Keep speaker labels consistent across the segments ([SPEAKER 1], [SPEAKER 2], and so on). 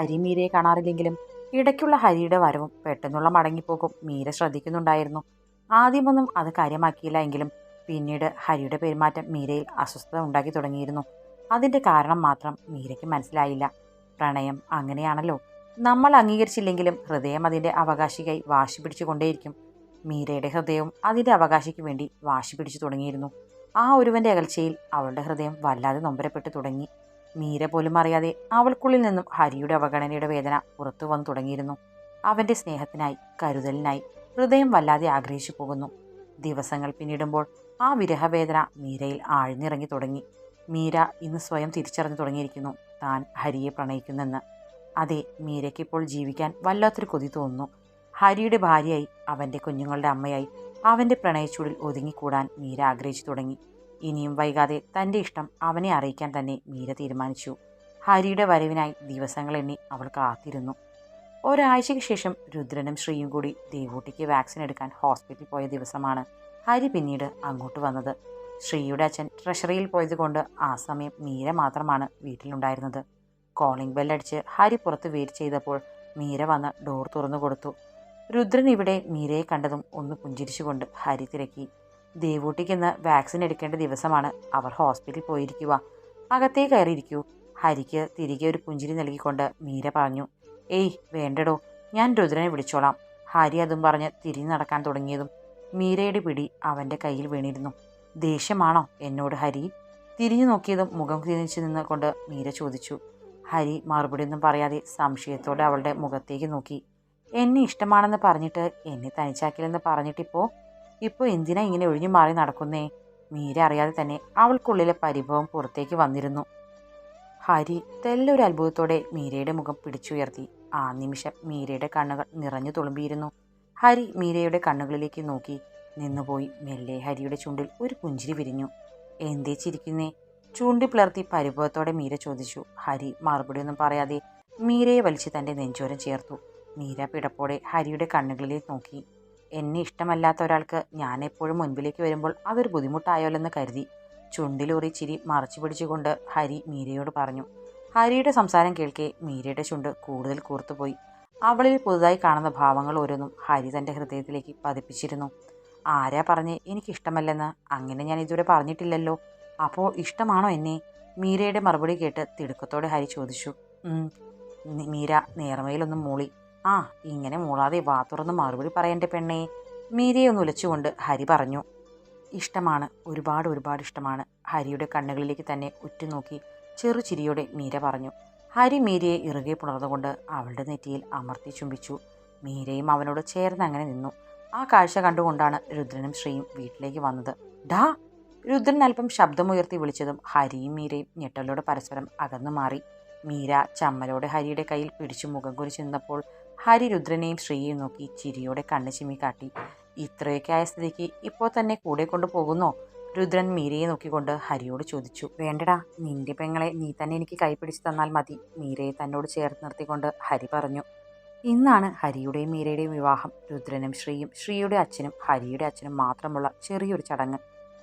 [SPEAKER 1] ഹരി മീരയെ കാണാറില്ലെങ്കിലും ഇടയ്ക്കുള്ള ഹരിയുടെ വരവും പെട്ടെന്നുള്ള മടങ്ങിപ്പോക്കും മീര ശ്രദ്ധിക്കുന്നുണ്ടായിരുന്നു. ആദ്യമൊന്നും അത് കാര്യമാക്കിയില്ല എങ്കിലും പിന്നീട് ഹരിയുടെ പെരുമാറ്റം മീരയിൽ അസ്വസ്ഥത ഉണ്ടാക്കി തുടങ്ങിയിരുന്നു. അതിന്റെ കാരണം മാത്രം മീരയ്ക്ക് മനസ്സിലായില്ല. പ്രണയം അങ്ങനെയാണല്ലോ. നമ്മൾ അംഗീകരിച്ചില്ലെങ്കിലും ഹൃദയം അതിന്റെ അവകാശിക്കായി വാശി പിടിച്ചുകൊണ്ടേയിരിക്കും. മീരയുടെ ഹൃദയവും അതിന്റെ അവകാശിക്ക് വേണ്ടി വാശി പിടിച്ചു തുടങ്ങിയിരുന്നു. ആ ഒരുവന്റെ അകൽച്ചയിൽ അവളുടെ ഹൃദയം വല്ലാതെ നൊമ്പരപ്പെട്ടു തുടങ്ങി. മീര പോലും അറിയാതെ അവൾക്കുള്ളിൽ നിന്നും ഹരിയുടെ അവഗണനയുടെ വേദന പുറത്തു വന്നു തുടങ്ങിയിരുന്നു. അവന്റെ സ്നേഹത്തിനായി കരുതലിനായി ഹൃദയം വല്ലാതെ ആഗ്രഹിച്ചു പോകുന്നു. ദിവസങ്ങൾ പിന്നിടുമ്പോൾ ആ വിരഹവേദന മീരയിൽ ആഴ്ന്നിറങ്ങി തുടങ്ങി. മീര ഇന്ന് സ്വയം തിരിച്ചറിഞ്ഞു തുടങ്ങിയിരിക്കുന്നു. താൻ ഹരിയെ പ്രണയിക്കുന്നെന്ന്. അതെ മീരയ്ക്കിപ്പോൾ ജീവിക്കാൻ വല്ലാത്തൊരു കൊതി തോന്നുന്നു. ഹരിയുടെ ഭാര്യയായി അവന്റെ കുഞ്ഞുങ്ങളുടെ അമ്മയായി അവന്റെ പ്രണയച്ചൂടിൽ ഒതുങ്ങിക്കൂടാൻ മീര ആഗ്രഹിച്ചു തുടങ്ങി. ഇനിയും വൈകാതെ തന്റെ ഇഷ്ടം അവനെ അറിയിക്കാൻ തന്നെ മീര തീരുമാനിച്ചു. ഹരിയുടെ വരവിനായി ദിവസങ്ങൾ എണ്ണി അവൾ കാത്തിരുന്നു. ഒരാഴ്ചയ്ക്ക് ശേഷം രുദ്രനും ശ്രീയും കൂടി ദേവൂട്ടിക്ക് വാക്സിൻ എടുക്കാൻ ഹോസ്പിറ്റലിൽ പോയ ദിവസമാണ് ഹരി പിന്നീട് അങ്ങോട്ട് വന്നത്. ശ്രീയുടെ അച്ഛൻ ട്രഷറിയിൽ പോയതുകൊണ്ട് ആ സമയം മീര മാത്രമാണ് വീട്ടിലുണ്ടായിരുന്നത്. കോളിംഗ് ബെല്ലടിച്ച് ഹരി പുറത്ത് വെയിറ്റ് ചെയ്തപ്പോൾ മീര വന്ന് ഡോർ തുറന്നു കൊടുത്തു. രുദ്രൻ ഇവിടെ മീരയെ കണ്ടതും ഒന്ന് പുഞ്ചിരിച്ചുകൊണ്ട് ഹരി തിരക്കി. ദേവൂട്ടിക്കിന്ന് വാക്സിൻ എടുക്കേണ്ട ദിവസമാണ്. അവർ ഹോസ്പിറ്റലിൽ പോയിരിക്കുക അകത്തേ കയറിയിരിക്കൂ. ഹരിക്ക് തിരികെ ഒരു പുഞ്ചിരി നൽകിക്കൊണ്ട് മീര പറഞ്ഞു ഏയ് വേണ്ടടോ. ഞാൻ രുദ്രനെ വിളിച്ചോളാം. ഹരി അതും പറഞ്ഞ് തിരിഞ്ഞു നടക്കാൻ തുടങ്ങിയതും മീരയുടെ പിടി അവന്റെ കയ്യിൽ വീണിരുന്നു. ദേഷ്യമാണോ എന്നോട് ഹരി? തിരിഞ്ഞു നോക്കിയതും മുഖം തിരിച്ചു നിന്നുകൊണ്ട് മീര ചോദിച്ചു. ഹരി മറുപടി ഒന്നും പറയാതെ സംശയത്തോടെ അവളുടെ മുഖത്തേക്ക് നോക്കി. എന്നെ ഇഷ്ടമാണെന്ന് പറഞ്ഞിട്ട് എന്നെ തനിച്ചാക്കില്ലെന്ന് പറഞ്ഞിട്ടിപ്പോ? ഇപ്പോൾ എന്തിനാ ഇങ്ങനെ ഒഴിഞ്ഞു മാറി നടക്കുന്നേ? മീര അറിയാതെ തന്നെ അവൾക്കുള്ളിലെ പരിഭവം പുറത്തേക്ക് വന്നിരുന്നു. ഹരി തെല്ലൊരു അത്ഭുതത്തോടെ മീരയുടെ മുഖം പിടിച്ചുയർത്തി. ആ നിമിഷം മീരയുടെ കണ്ണുകൾ നിറഞ്ഞു തുളുമ്പിയിരുന്നു. ഹരി മീരയുടെ കണ്ണുകളിലേക്ക് നോക്കി നിന്നുപോയി. മെല്ലെ ഹരിയുടെ ചുണ്ടിൽ ഒരു പുഞ്ചിരി വിരിഞ്ഞു. എന്തേ ചിരിക്കുന്നേ? ചൂണ്ടി പിളർത്തി പരിഭവത്തോടെ മീര ചോദിച്ചു. ഹരി മറുപടിയൊന്നും പറയാതെ മീരയെ വലിച്ച് തന്റെ നെഞ്ചോരം ചേർത്തു. മീര പിടപ്പോടെ ഹരിയുടെ കണ്ണുകളിലേക്ക് നോക്കി. എന്നെ ഇഷ്ടമല്ലാത്ത ഒരാൾക്ക് ഞാൻ എപ്പോഴും മുൻപിലേക്ക് വരുമ്പോൾ അതൊരു ബുദ്ധിമുട്ടായോലെന്ന് കരുതി. ചുണ്ടിലൂറി ചിരി മറച്ചു പിടിച്ചുകൊണ്ട് ഹരി മീരയോട് പറഞ്ഞു. ഹരിയുടെ സംസാരം കേൾക്കെ മീരയുടെ ചുണ്ട് കൂടുതൽ കൂർത്തുപോയി. അവളിൽ പുതുതായി കാണുന്ന ഭാവങ്ങൾ ഓരോന്നും ഹരി തന്റെ ഹൃദയത്തിലേക്ക് പതിപ്പിച്ചിരുന്നു. ആരാ പറഞ്ഞ്? എനിക്കിഷ്ടമല്ലെന്ന്. അങ്ങനെ ഞാൻ ഇതുവരെ പറഞ്ഞിട്ടില്ലല്ലോ. അപ്പോൾ ഇഷ്ടമാണോ എന്നെ? മീരയുടെ മറുപടി കേട്ട് തിടുക്കത്തോടെ ഹരി ചോദിച്ചു. മീര നേർമയിലൊന്നും മൂളി. ആ ഇങ്ങനെ മൂളാതെ വാ തുറന്ന് മറുപടി പറയേണ്ട പെണ്ണേ. മീരയെ ഒന്ന് ഉലച്ചുകൊണ്ട് ഹരി പറഞ്ഞു. ഇഷ്ടമാണ് ഒരുപാട് ഒരുപാട് ഇഷ്ടമാണ്. ഹരിയുടെ കണ്ണുകളിലേക്ക് തന്നെ ഉറ്റുനോക്കി ചെറുചിരിയോടെ മീര പറഞ്ഞു. ഹരി മീരയെ ഇറുകെ പുണർന്നുകൊണ്ട് അവളുടെ നെറ്റിയിൽ അമർത്തി ചുംബിച്ചു. മീരയും അവനോട് ചേർന്ന് അങ്ങനെ നിന്നു. ആ കാഴ്ച കണ്ടുകൊണ്ടാണ് രുദ്രനും ശ്രീയും വീട്ടിലേക്ക് വന്നത്. ഡാ രുദ്രൻ അല്പം ശബ്ദമുയർത്തി വിളിച്ചതും ഹരിയും മീരയും ഞെട്ടലോടെ പരസ്പരം അകന്നു മാറി. മീര ചമ്മലോടെ ഹരിയുടെ കയ്യിൽ പിടിച്ചു മുഖം കുരിച്ചു നിന്നപ്പോൾ ഹരി രുദ്രനെയും ശ്രീയെയും നോക്കി ചിരിയോടെ കണ്ണു ചിമ്മി കാട്ടി. ഇത്രയൊക്കെ ആയ സ്ഥിതിക്ക് ഇപ്പോൾ തന്നെ കൂടെ കൊണ്ടുപോകുന്നോ? രുദ്രൻ മീരയെ നോക്കിക്കൊണ്ട് ഹരിയോട് ചോദിച്ചു. വേണ്ടടാ നിന്റെ പെങ്ങളെ നീ തന്നെ എനിക്ക് കൈപിടിച്ച് തന്നാൽ മതി. മീരയെ തന്നോട് ചേർത്ത് നിർത്തിക്കൊണ്ട് ഹരി പറഞ്ഞു. ഇന്നാണ് ഹരിയുടെയും മീരയുടെയും വിവാഹം. രുദ്രനും ശ്രീയും ശ്രീയുടെ അച്ഛനും ഹരിയുടെ അച്ഛനും മാത്രമുള്ള ചെറിയൊരു ചടങ്ങ്.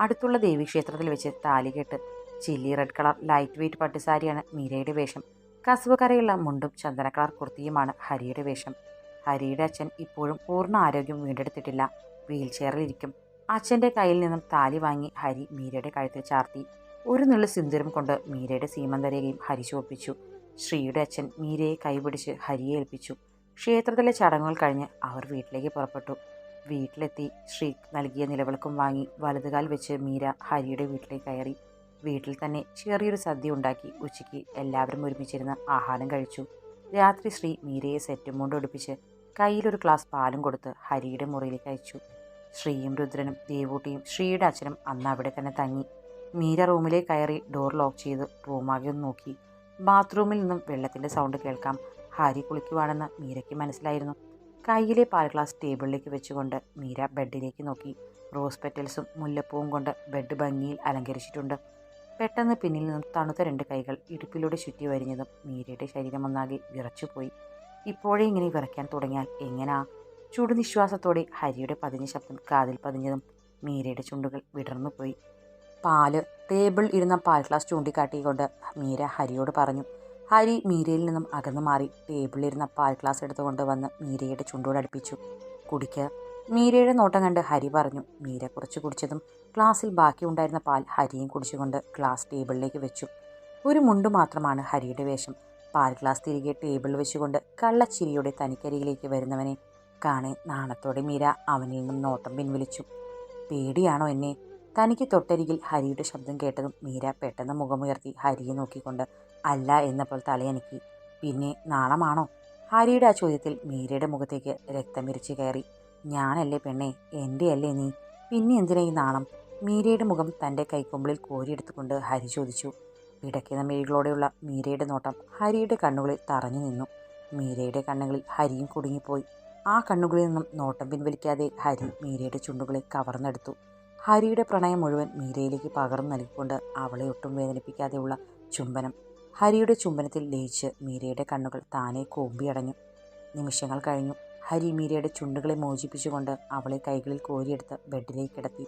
[SPEAKER 1] അടുത്തുള്ള ദേവീക്ഷേത്രത്തിൽ വെച്ച് താലികെട്ട് chilli red colour light weight പട്ടുസാരിയാണ് മീരയുടെ വേഷം. കസുവ് കരയുള്ള മുണ്ടും ചന്ദന കളർ കുർത്തിയുമാണ് ഹരിയുടെ വേഷം. ഹരിയുടെ അച്ഛൻ ഇപ്പോഴും പൂർണ ആരോഗ്യം വീണ്ടെടുത്തിട്ടില്ല. വീൽ ചെയറിലിരിക്കും അച്ഛന്റെ കയ്യിൽ നിന്നും താലി വാങ്ങി ഹരി മീരയുടെ കഴുത്തിൽ ചാർത്തി. ഒരു നുള്ള സിന്ദൂരം കൊണ്ട് മീരയുടെ സീമന്തരേഖയും ഹരി ചോപ്പിച്ചു ശ്രീയുടെ അച്ഛൻ മീരയെ കൈപിടിച്ച് ഹരിയെ ഏൽപ്പിച്ചു. ക്ഷേത്രത്തിലെ ചടങ്ങുകൾ കഴിഞ്ഞ് അവർ വീട്ടിലേക്ക് പുറപ്പെട്ടു. വീട്ടിലെത്തി ശ്രീ നൽകിയ നിലവിളക്കും വാങ്ങി വലതുകാൽ വെച്ച് മീര ഹരിയുടെ വീട്ടിലേക്ക് കയറി. വീട്ടിൽ തന്നെ ചെറിയൊരു സദ്യ ഉണ്ടാക്കി ഉച്ചയ്ക്ക് എല്ലാവരും ഒരുമിച്ചിരുന്ന് ആഹാരം കഴിച്ചു. രാത്രി ശ്രീ മീരയെ സെറ്റും കൊണ്ട് ഒടിപ്പിച്ച് കയ്യിലൊരു ഗ്ലാസ് പാലും കൊടുത്ത് ഹരിയുടെ മുറിയിലേക്ക് അയച്ചു. ശ്രീയും രുദ്രനും ദേവൂട്ടിയും ശ്രീയുടെ അച്ഛനും അന്ന് അവിടെ തന്നെ തങ്ങി. മീര റൂമിലേക്ക് കയറി ഡോർ ലോക്ക് ചെയ്ത് റൂമാകെ ഒന്ന് നോക്കി. ബാത്റൂമിൽ നിന്നും വെള്ളത്തിന്റെ സൗണ്ട് കേൾക്കാം. ഹരി കുളിക്കുവാണെന്ന് മീരയ്ക്ക് മനസ്സിലായിരുന്നു. കയ്യിലെ പാൽ ഗ്ലാസ് ടേബിളിലേക്ക് വെച്ചുകൊണ്ട് മീര ബെഡിലേക്ക് നോക്കി. റോസ് പെറ്റൽസും മുല്ലപ്പൂവും കൊണ്ട് ബെഡ് ഭംഗിയിൽ അലങ്കരിച്ചിട്ടുണ്ട്. പെട്ടെന്ന് പിന്നിൽ നിന്നും തണുത്ത രണ്ട് കൈകൾ ഇടുപ്പിലൂടെ ചുറ്റി വരിഞ്ഞതും മീരയുടെ ശരീരം ഒന്നാകെ വിറച്ചുപോയി. ഇപ്പോഴേ ഇങ്ങനെ വിറയ്ക്കാൻ തുടങ്ങിയാൽ എങ്ങനാ? ചുടുനിശ്വാസത്തോടെ ഹരിയുടെ പതിഞ്ഞ ശബ്ദം കാതിൽ പതിഞ്ഞതും മീരയുടെ ചുണ്ടുകൾ വിടർന്നുപോയി പാൽ ടേബിൾ ഇരുന്ന പാൽ ഗ്ലാസ് ചൂണ്ടിക്കാട്ടിക്കൊണ്ട് മീര ഹരിയോട് പറഞ്ഞു ഹരി മീരയിൽ നിന്നും അകന്നു മാറി ടേബിളിലിരുന്ന പാൽ ഗ്ലാസ് എടുത്തുകൊണ്ട് വന്ന് മീരയുടെ ചുണ്ടോട് അടുപ്പിച്ചു. കുടിക്കുക മീരയുടെ നോട്ടം കണ്ട് ഹരി പറഞ്ഞു മീര കുറച്ച് കുടിച്ചതും ഗ്ലാസ്സിൽ ബാക്കിയുണ്ടായിരുന്ന പാൽ ഹരിയും കുടിച്ചുകൊണ്ട് ഗ്ലാസ് ടേബിളിലേക്ക് വെച്ചു. ഒരു മുണ്ട് മാത്രമാണ് ഹരിയുടെ വേഷം. പാൽ ഗ്ലാസ് തിരികെ ടേബിളിൽ വെച്ചുകൊണ്ട് കള്ളച്ചിരിയുടെ തനിക്കരികിലേക്ക് വരുന്നവനെ കാണെ നാണത്തോടെ മീര അവനിൽ നിന്നും നോട്ടം പിൻവലിച്ചു. പേടിയാണോ എന്നെ? തനിക്ക് തൊട്ടരികിൽ ഹരിയുടെ ശബ്ദം കേട്ടതും മീര പെട്ടെന്ന് മുഖമുയർത്തി ഹരിയെ നോക്കിക്കൊണ്ട് അല്ല എന്നപ്പോൾ തലയനക്കി പിന്നെ നാണമാണോ? ഹരിയുടെ ആ ചോദ്യത്തിൽ മീരയുടെ മുഖത്തേക്ക് രക്തമിരിച്ച് കയറി. ഞാനല്ലേ പെണ്ണെ എന്റെ അല്ലേ നീ? പിന്നെ എന്തിനാ ഈ നാണം? മീരയുടെ മുഖം തന്റെ കൈക്കൊമ്പിളിൽ കോരിയെടുത്തുകൊണ്ട് ഹരി ചോദിച്ചു. പിടയ്ക്കുന്ന മിഴികളോടെയുള്ള മീരയുടെ നോട്ടം ഹരിയുടെ കണ്ണുകളിൽ തറഞ്ഞു നിന്നു. മീരയുടെ കണ്ണുകളിൽ ഹരിയും കുടുങ്ങിപ്പോയി. ആ കണ്ണുകളിൽ നിന്നും നോട്ടം പിൻവലിക്കാതെ ഹരി മീരയുടെ ചുണ്ടുകളെ കവർന്നെടുത്തു. ഹരിയുടെ പ്രണയം മുഴുവൻ മീരയിലേക്ക് പകർന്നു നൽകിക്കൊണ്ട് അവളെ ഒട്ടും വേദനിപ്പിക്കാതെയുള്ള ചുംബനം. ഹരിയുടെ ചുംബനത്തിൽ ലയിച്ച് മീരയുടെ കണ്ണുകൾ താനെ കോമ്പിയടഞ്ഞു. നിമിഷങ്ങൾ കഴിഞ്ഞു. ഹരി മീരയുടെ ചുണ്ടുകളെ മോചിപ്പിച്ചുകൊണ്ട് അവളെ കൈകളിൽ കോരിയെടുത്ത് ബെഡിലേക്ക് കിടത്തി.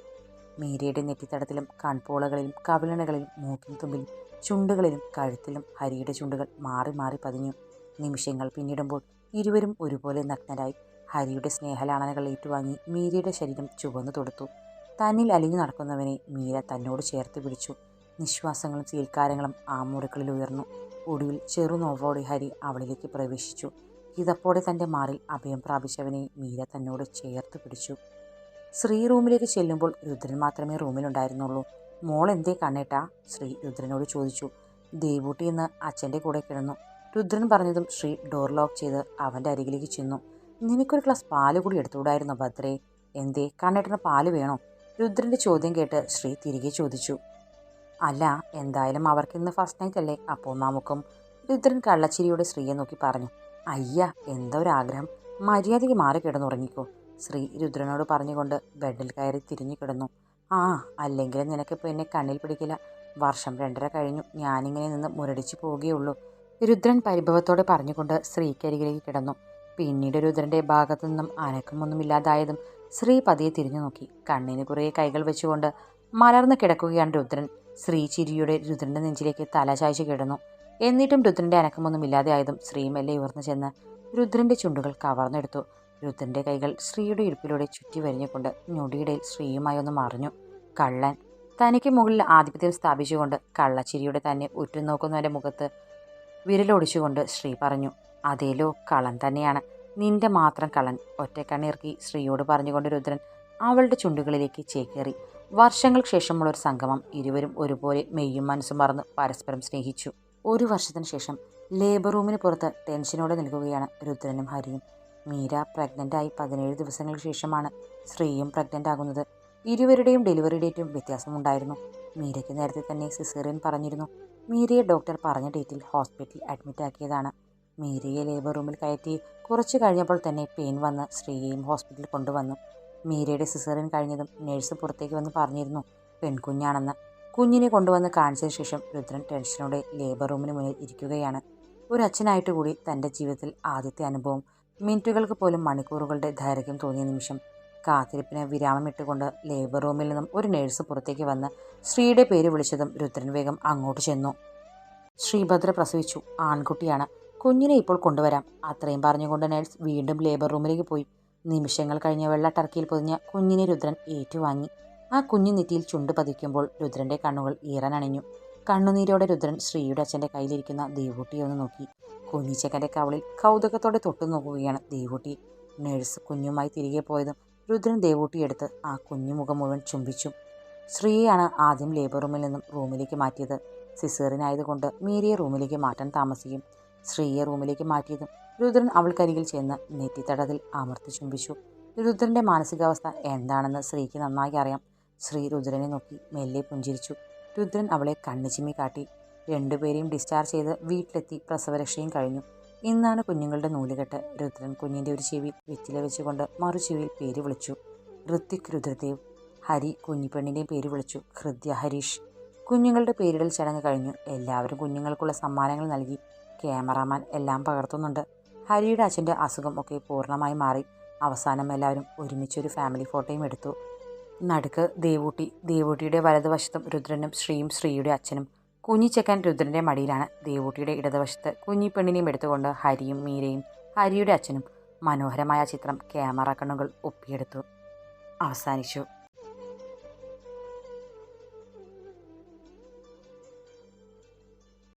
[SPEAKER 1] മീരയുടെ നെറ്റിത്തടത്തിലും കൺപോളകളിലും കവിളണകളിലും മൂക്കിൽ തുമ്പിലും ചുണ്ടുകളിലും കഴുത്തിലും ഹരിയുടെ ചുണ്ടുകൾ മാറി മാറി പതിഞ്ഞു. നിമിഷങ്ങൾ പിന്നിടുമ്പോൾ ഇരുവരും ഒരുപോലെ നഗ്നരായി ഹരിയുടെ സ്നേഹലാണനകൾ ഏറ്റുവാങ്ങി മീരയുടെ ശരീരം ചുവന്നു തൊടുത്തു. തന്നിൽ അലിഞ്ഞു നടക്കുന്നവനെ മീര തന്നോട് ചേർത്ത് പിടിച്ചു. നിശ്വാസങ്ങളും സീൽക്കാരങ്ങളും ആ മുറികളിൽ ഉയർന്നു. ഒടുവിൽ ചെറുനോവോടെ ഹരി അവളിലേക്ക് പ്രവേശിച്ചു. ഇതപ്പോടെ തന്റെ മാറിൽ അഭയം പ്രാപിച്ചവനെ മീര തന്നോട് ചേർത്ത് പിടിച്ചു. ശ്രീ റൂമിലേക്ക് ചെല്ലുമ്പോൾ രുദ്രൻ മാത്രമേ റൂമിലുണ്ടായിരുന്നുള്ളൂ. മോൾ എന്തേ കണ്ണേട്ടാ? ശ്രീ രുദ്രനോട് ചോദിച്ചു. ദേവൂട്ടി എന്ന് അച്ഛന്റെ കൂടെ കിടന്നു. രുദ്രൻ പറഞ്ഞതും ശ്രീ ഡോർ ലോക്ക് ചെയ്ത് അവന്റെ അരികിലേക്ക് ചെന്നു. നിനക്കൊരു ഗ്ലാസ് പാൽ കൂടി എടുത്തുകൂടായിരുന്നു ഭദ്രേ? എന്തേ? കണ്ണേട്ടന് പാൽ വേണോ? രുദ്രന്റെ ചോദ്യം കേട്ട് ശ്രീ തിരികെ ചോദിച്ചു. അല്ല എന്തായാലും അവർക്ക് ഇന്ന് ഫസ്റ്റ് നൈറ്റ് അല്ലേ അപ്പോൾ നമുക്കും. രുദ്രൻ കള്ളച്ചിരിയോടെ ശ്രീയെ നോക്കി പറഞ്ഞു. അയ്യ എന്താ ഒരു ആഗ്രഹം മര്യാദയ്ക്ക് മാറി കിടന്നുറങ്ങിക്കോ. ശ്രീ രുദ്രനോട് പറഞ്ഞുകൊണ്ട് ബെഡിൽ കയറി തിരിഞ്ഞു കിടന്നു. ആ അല്ലെങ്കിൽ നിനക്കിപ്പോൾ എന്നെ കണ്ണിൽ പിടിക്കില്ല. വർഷം രണ്ടര കഴിഞ്ഞു. ഞാനിങ്ങനെ നിന്ന് മുരടിച്ചു പോവുകയുള്ളൂ. രുദ്രൻ പരിഭവത്തോടെ പറഞ്ഞുകൊണ്ട് ശ്രീക്കരികിലേക്ക് കിടന്നു. പിന്നീട് രുദ്രന്റെ ഭാഗത്തു നിന്നും അനക്കമൊന്നുമില്ലാതായതും ശ്രീ പതിയെ തിരിഞ്ഞു നോക്കി. കണ്ണിന് കുറേ കൈകൾ വെച്ചുകൊണ്ട് മലർന്നു കിടക്കുകയാണ് രുദ്രൻ. ശ്രീ ചിരിയുടെ രുദ്രന്റെ നെഞ്ചിലേക്ക് തല ചായ്ച്ചു കിടന്നു. എന്നിട്ടും രുദ്രന്റെ അനക്കമൊന്നുമില്ലാതെ ആയതും ശ്രീ മെല്ലെ ഉയർന്നു ചെന്ന് രുദ്രന്റെ ചുണ്ടുകൾ കവർന്നെടുത്തു. രുദ്രന്റെ കൈകൾ ശ്രീയുടെ ഇടുപ്പിലൂടെ ചുറ്റി വരിഞ്ഞുകൊണ്ട് ഞൊടിയിടയിൽ ശ്രീയുമായി ഒന്ന് മറിഞ്ഞു. കള്ളൻ. തനിക്ക് മുകളിൽ ആധിപത്യം സ്ഥാപിച്ചുകൊണ്ട് കള്ളച്ചിരിയുടെ തന്നെ ഉറ്റുനോക്കുന്നവന്റെ മുഖത്ത് വിരലൊടിച്ചുകൊണ്ട് ശ്രീ പറഞ്ഞു അതേലോ കള്ളൻ തന്നെയാണ്. നിന്റെ മാത്രം കള്ളൻ. ഒറ്റക്കണ്ണിറക്കി ശ്രീയോട് പറഞ്ഞുകൊണ്ട് രുദ്രൻ അവളുടെ ചുണ്ടുകളിലേക്ക് ചേക്കേറി. വർഷങ്ങൾക്ക് ശേഷമുള്ള ഒരു സംഗമം ഇരുവരും ഒരുപോലെ മെയ്യും മനസ്സും മറന്ന് പരസ്പരം സ്നേഹിച്ചു. ഒരു വർഷത്തിന് ശേഷം ലേബർ റൂമിന് പുറത്ത് ടെൻഷനോടെ നിൽക്കുകയാണ് രുദ്രനും ഹരിയും. മീര പ്രഗ്നന്റായി പതിനേഴ് ദിവസങ്ങൾക്ക് ശേഷമാണ് ശ്രീയും പ്രഗ്നന്റ് ആകുന്നത്. ഇരുവരുടെയും ഡെലിവറി ഡേറ്റും വ്യത്യാസമുണ്ടായിരുന്നു. മീരയ്ക്ക് നേരത്തെ തന്നെ സിസേറിയൻ പറഞ്ഞിരുന്നു. മീരയെ ഡോക്ടർ പറഞ്ഞ ഡേറ്റിൽ ഹോസ്പിറ്റലിൽ അഡ്മിറ്റ് ആക്കിയതാണ്. മീരയെ ലേബർ റൂമിൽ കയറ്റി കുറച്ച് കഴിഞ്ഞപ്പോൾ തന്നെ പെയിൻ വന്ന് ശ്രീയെയും ഹോസ്പിറ്റലിൽ കൊണ്ടുവന്നു. മീരയുടെ സിസേറിയൻ കഴിഞ്ഞതും നഴ്സ് പുറത്തേക്ക് വന്ന് പറഞ്ഞിരുന്നു. പെൺകുഞ്ഞാണെന്ന്. കുഞ്ഞിനെ കൊണ്ടുവന്ന് കാണിച്ചതിന് ശേഷം രുദ്രൻ ടെൻഷനോടെ ലേബർ റൂമിന് മുന്നിൽ ഇരിക്കുകയാണ്. ഒരു അച്ഛനായിട്ട് കൂടി തന്റെ ജീവിതത്തിൽ ആദ്യത്തെ അനുഭവം. മിനിറ്റുകൾക്ക് പോലും മണിക്കൂറുകളുടെ ദൈർഘ്യം തോന്നിയ നിമിഷം കാത്തിരിപ്പിന് വിരാമമിട്ടുകൊണ്ട് ലേബർ റൂമിൽ നിന്നും ഒരു നേഴ്സ് പുറത്തേക്ക് വന്ന് ശ്രീയുടെ പേര് വിളിച്ചതും രുദ്രൻ വേഗം അങ്ങോട്ട് ചെന്നു. ശ്രീഭദ്ര പ്രസവിച്ചു. ആൺകുട്ടിയാണ്. കുഞ്ഞിനെ ഇപ്പോൾ കൊണ്ടുവരാം. അത്രയും പറഞ്ഞുകൊണ്ട് നേഴ്സ് വീണ്ടും ലേബർ റൂമിലേക്ക് പോയി. നിമിഷങ്ങൾ കഴിഞ്ഞ വെള്ള ടർക്കിയിൽ പൊതിഞ്ഞ കുഞ്ഞിനെ രുദ്രൻ ഏറ്റുവാങ്ങി. ആ കുഞ്ഞു നെറ്റിയിൽ ചുണ്ട് പതിക്കുമ്പോൾ രുദ്രന്റെ കണ്ണുകൾ ഈറനണിഞ്ഞു കണ്ണുനീരോടെ രുദ്രൻ ശ്രീയുടെ അച്ഛന്റെ കയ്യിലിരിക്കുന്ന ദേവൂട്ടിയെ ഒന്ന് നോക്കി. കുഞ്ഞിച്ചക്കന്റെ കവളിൽ കൗതുകത്തോടെ തൊട്ടു നോക്കുകയാണ് ദേവൂട്ടി. നഴ്സ് കുഞ്ഞുമായി തിരികെ പോയതും രുദ്രൻ ദേവൂട്ടിയെടുത്ത് ആ കുഞ്ഞു മുഖം മുഴുവൻ ചുംബിച്ചു. ശ്രീയാണ് ആദ്യം ലേബർ റൂമിൽ നിന്നും റൂമിലേക്ക് മാറ്റിയത്. സിസേറിനായതുകൊണ്ട് മീരിയെ റൂമിലേക്ക് മാറ്റാൻ താമസിക്കും. ശ്രീയെ റൂമിലേക്ക് മാറ്റിയതും രുദ്രൻ അവൾക്കരികിൽ ചെന്ന് നെറ്റിത്തടത്തിൽ അമർത്തി ചുംബിച്ചു. രുദ്രന്റെ മാനസികാവസ്ഥ എന്താണെന്ന് ശ്രീക്ക് നന്നായി അറിയാം. ശ്രീ രുദ്രനെ നോക്കി മെല്ലെ പുഞ്ചിരിച്ചു. രുദ്രൻ അവളെ കണ്ണുചിമ്മി കാട്ടി. രണ്ടുപേരെയും ഡിസ്ചാർജ് ചെയ്ത് വീട്ടിലെത്തി പ്രസവരക്ഷയും കഴിഞ്ഞു. ഇന്നാണ് കുഞ്ഞുങ്ങളുടെ നൂലുകെട്ട്. രുദ്രൻ കുഞ്ഞിന്റെ ഒരു ചെവി വെറ്റില വെച്ചുകൊണ്ട് മറു ചെവിയിൽ പേര് വിളിച്ചു. ഋത്വിക് രുദ്രദേവ്. ഹരി കുഞ്ഞിപ്പെണ്ണിന്റെയും പേര് വിളിച്ചു. ഹൃദ്യ ഹരീഷ്. കുഞ്ഞുങ്ങളുടെ പേരിടൽ ചടങ്ങ് കഴിഞ്ഞു. എല്ലാവരും കുഞ്ഞുങ്ങൾക്കുള്ള സമ്മാനങ്ങൾ നൽകി. ക്യാമറാമാൻ എല്ലാം പകർത്തുന്നുണ്ട്. ഹരിയുടെ അച്ഛന്റെ അസുഖം ഒക്കെ പൂർണമായി മാറി. അവസാനം എല്ലാവരും ഒരുമിച്ചൊരു ഫാമിലി ഫോട്ടോയും എടുത്തു. നടുക്ക് ദേവൂട്ടി. ദേവൂട്ടിയുടെ വലതുവശത്തും രുദ്രനും ശ്രീയും ശ്രീയുടെ അച്ഛനും. കുഞ്ഞിച്ചക്കൻ രുദ്രന്റെ മടിയിലാണ് ദേവൂട്ടിയുടെ ഇടതുവശത്ത് കുഞ്ഞി പെണ്ണിനെയും എടുത്തുകൊണ്ട് ഹരിയും മീരയും ഹരിയുടെ അച്ഛനും മനോഹരമായ ചിത്രം ക്യാമറ കണ്ണുകൾ ഒപ്പിയെടുത്തു. അവസാനിച്ചു.